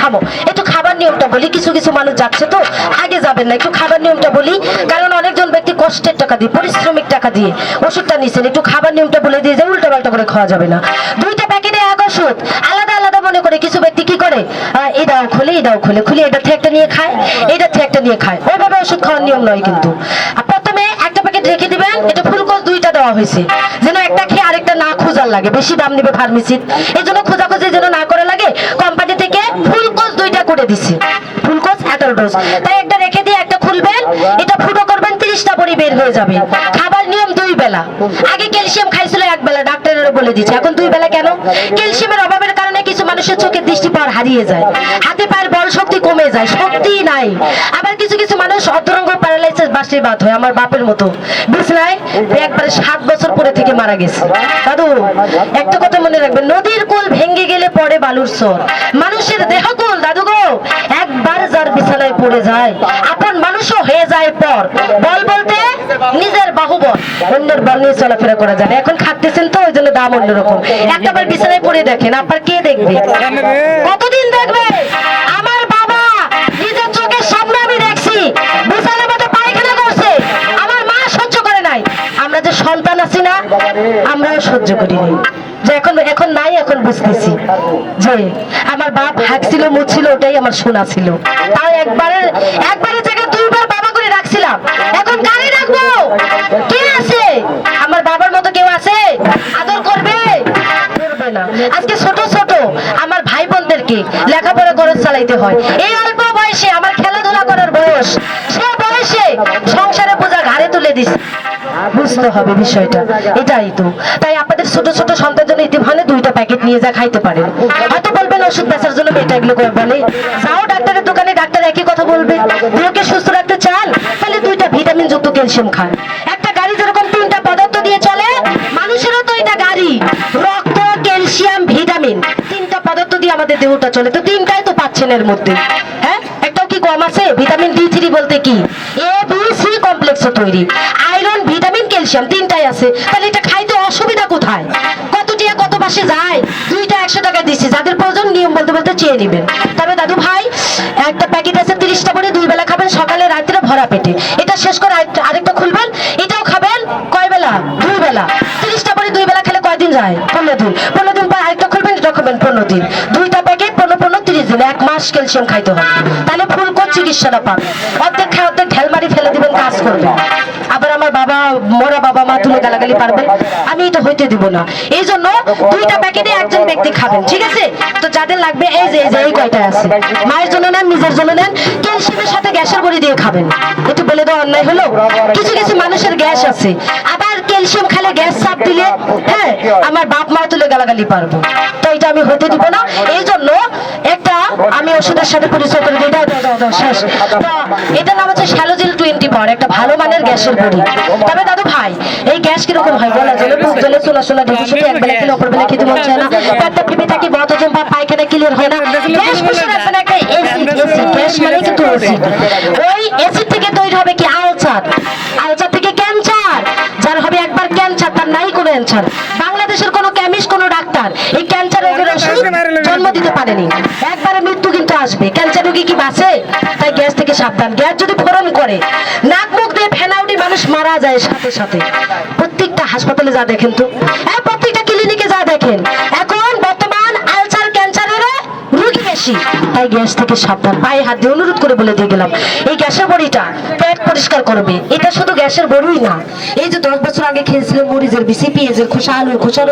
থামো। একটু খাবার নিয়মটা বলি, কিছু কিছু মানুষ যাচ্ছে তো, আগে যাবেন না, একটু খাবার নিয়মটা বলি। কারণ অনেকজন ব্যক্তি কষ্টের টাকা দিয়ে, পরিশ্রমিক টাকা দিয়ে ওষুধটা নিচ্ছেন একটু খাবার নিয়মটা বলে দিয়ে যে উল্টা পাল্টা করে খাওয়া যাবে না। দুইটা প্যাকেটে এক ওষুধ, আলাদা আলাদা মনে করে কিছু ব্যক্তি কি করে? এই দাও, খুলে, এই দাও, খুলে খুলে এটা থেকে একটা নিয়ে খায় এটা থেকে একটা নিয়ে খায়। ওইভাবে ওষুধ খাওয়ার নিয়ম নয় কিন্তু। প্রথমে একটা প্যাকেট রেখে দিবেন এটা দুইটা দেওয়া হয়েছে। যেন একটা খেয়ে আরেকটা না খোঁজার লাগে। বেশি দাম নেবে ফার্মেসির এই জন্য খোঁজাখুঁজি যেন না করে লাগে কোম্পানি থেকে ফুলকোষ দুইটা করে দিছে ফুলকোষ আঠারো ডোজ তাই একটা রেখে দিয়ে একটা খুলবেন, এটা ফুটো করবেন, তিরিশটা বড়ি বের হয়ে যাবে। খাবার নিয়ম দুই বেলা। আগে ক্যালসিয়াম খাইছিল এক বেলা ডাক্তারেরও বলে দিচ্ছে। এখন দুই বেলা কেন? ক্যালসিয়ামের অভাবের কারণে কিছু মানুষের চোখের দৃষ্টি পাওয়ার হারিয়ে যায়। কমে যায় শক্তি নাই। আবার কিছু কিছু মানুষ অর্ধরঙ্গ প্যারালাইসিস বাসে বাদ হয় আমার বাপের মতো। বিছনায় একবারে সাত বছর পরে থেকে মারা গেছে। দাদু একটা কথা মনে রাখবেন নদীর কুল ভেঙে গেলে পড়ে বালুর স্বর। মানুষের দেহ কুল দাদু গো একবার যার বিছানায় পড়ে যায় আপন মানুষও হয়ে যায় পর। বল বলতে নিজের বাহুবল। অন্যের বল নিয়ে চলাফেরা করা যাবে। এখন খাটতেছেন তো ওই জন্য দাম অন্যরকম। একটাবার বিছানায় পড়ে দেখেন আপনার কে দেখবে? কতদিন দেখবে? সহ্য করিনি। যে এখন এখন নাই, এখন বুঝতেছি যে আমার বাপ হাঁকছিল মুছিল ওটাই আমার শোনা ছিল। তাও একবারে একবারে জায়গায় দুইবার বাবা করে রাখছিলাম। এখন কারে রাখব? কে আছে? আমার বাবার মতো কেউ আছে? আদর করবে? করবে না। আজকে ছোট ছোট আমার ভাই বোনদেরকে লেখাপড়া খরচ চালাইতে হয়। এই অল্প বয়সে আমার খেলাধুলা করার বয়স। সে বয়সে সংসারে বোঝা ঘাড়ে তুলে দিস বুঝতে হবে বিষয়টা। এটাই তো। তাই আপনাদের ছোট ছোট সন্তান জন্য ইতিমধ্যে দুইটা প্যাকেট নিয়ে যা খাইতে পারেন হয়তো বলবেন ওষুধ বেচার জন্য এটা এগুলো করে বলে। যাও ডাক্তারের দোকানে, ডাক্তার একই কথা বলবে। দেহকে সুস্থ রাখতে চান, তাহলে দুইটা ভিটামিন যুক্ত ক্যালসিয়াম খান। একটা গাড়ি যেরকম তিনটা পদার্থ দিয়ে চলে, মানুষেরও তো এটা গাড়ি। রক্ত, ক্যালসিয়াম, ভিটামিন। তিনটা পদার্থ দিয়ে আমাদের দেহটা চলে। তো তিনটাই তো পাচ্ছেন এর মধ্যে। হ্যাঁ? একটাও কি কম আছে? ভিটামিন ডি থ্রি বলতে কি? এ বি সি কমপ্লেক্স তৈরি। আয়রন, ভিটামিন, ক্যালসিয়াম তিনটাই আছে। তাহলে এটা খাইতে অসুবিধা কোথায়? কত টিয়া, কত পাশে যায়? দুইটা একশো টাকা দিচ্ছি। যাদের প্রয়োজন, নিয়ম বলতে বলতে চেয়ে নেবেন। তবে দাদু ভাই, একটা প্যাকেট আছে তিরিশটা করে, দুই বেলা খাবেন, সকালে, রাত্রে ভরা পেটে। এটা শেষ করে আরেকটা- খুলবেন, এটাও খাবেন কয় বেলা? দুই বেলা। তিরিশটা করে দুই বেলা খেলে কয়দিন যায়? পনেরো দিন। পনেরো দিন পর আরেকটা খুলবেন, এটা খাবেন পনেরো দিন। দুইটা প্যাকেট, পনেরো পনেরো, তিরিশ দিন এক মাস ক্যালসিয়াম খাইতে হবে। তাহলে ফুলকো চিকিৎসাটা পাবেন? অর্ধেক খায় অর্ধেক ঢেল মারি ফেলে আবার আমার বাবা, মোরা বাবা মা তুলে গালাগালি পারবে। আমি এটা হইতে দিব না। এই জন্য দুইটা প্যাকেটে একজন ব্যক্তি খাবেন, ঠিক আছে? তো যাদের লাগবে, এই যে, এই কয়টা আছে? মায়ের জন্য নেন, নিজের জন্য নেন ক্যালসিয়ামের সাথে গ্যাসের বড়ি দিয়ে খাবেন। একটু বলে দেওয়া অন্যায় হলো? কিছু কিছু মানুষের গ্যাস আছে। আবার ক্যালসিয়াম খেলে গ্যাস চাপ দিলে হ্যাঁ আমার বাপ মা তুলে গালাগালি পারব। তো এটা আমি হতে দিব না। এই জন্য একটা আমি ওষুধের সাথে পরিচয় করে দিই। শেষ। এটার নাম হচ্ছে শ্যালোজিল টোয়েন্টি পাওয়ার একটা ভালো মানের গ্যাসের বড়ি। তবে দাদু ভাই এই গ্যাস কীরকম হয় বলা? জলে বুক জলে চোলা চোলা ঢুকে শুধু এক বেলা খেলে অপর বেলা খেতে মন চায় না। পেটটা ফেপে থাকি বত জম্পা পায়খানা ক্লিয়ার হয় না। গ্যাস বসে রাখবেন একটা এসিড এসিড গ্যাস মানে কিন্তু এসিড ওই এসিড থেকে তৈরি হবে কি আলসার? আলসার থেকে ক্যান্সার যার হবে একবার ক্যান্সার তার নাই কোনো অ্যান্সার বাংলাদেশের কোনো কেমিস্ট কোনো ডাক্তার এই ক্যান্সার রোগের ওষুধ জন্ম দিতে পারেনি। একবারে মৃত্যু কিন্তু আসবে। ক্যান্সার রোগী কি বাঁচে? তাই গ্যাস থেকে সাবধান। গ্যাস যদি ফোরন করে, নাক মুখ দিয়ে ফেনাউটি মানুষ মারা যায় সাথে সাথে। প্রত্যেকটা হাসপাতালে যা দেখেন তো। প্রত্যেকটা ক্লিনিকে যা দেখেন, এখন বর্তমান আলসার ক্যান্সারের রোগী বেশি। তাই গ্যাস থেকে সাবধান। পায়ে হাত দিয়ে অনুরোধ করে বলে দিয়ে গেলাম, এই গ্যাসের বড়িটা পেট পরিষ্কার করবে। এটা শুধু গ্যাসের বড়ই না। এই যে দশ বছর আগে খেয়েছিলেন মরিচের, বিসি, পেঁয়াজের, খোসা, আলুর খোসা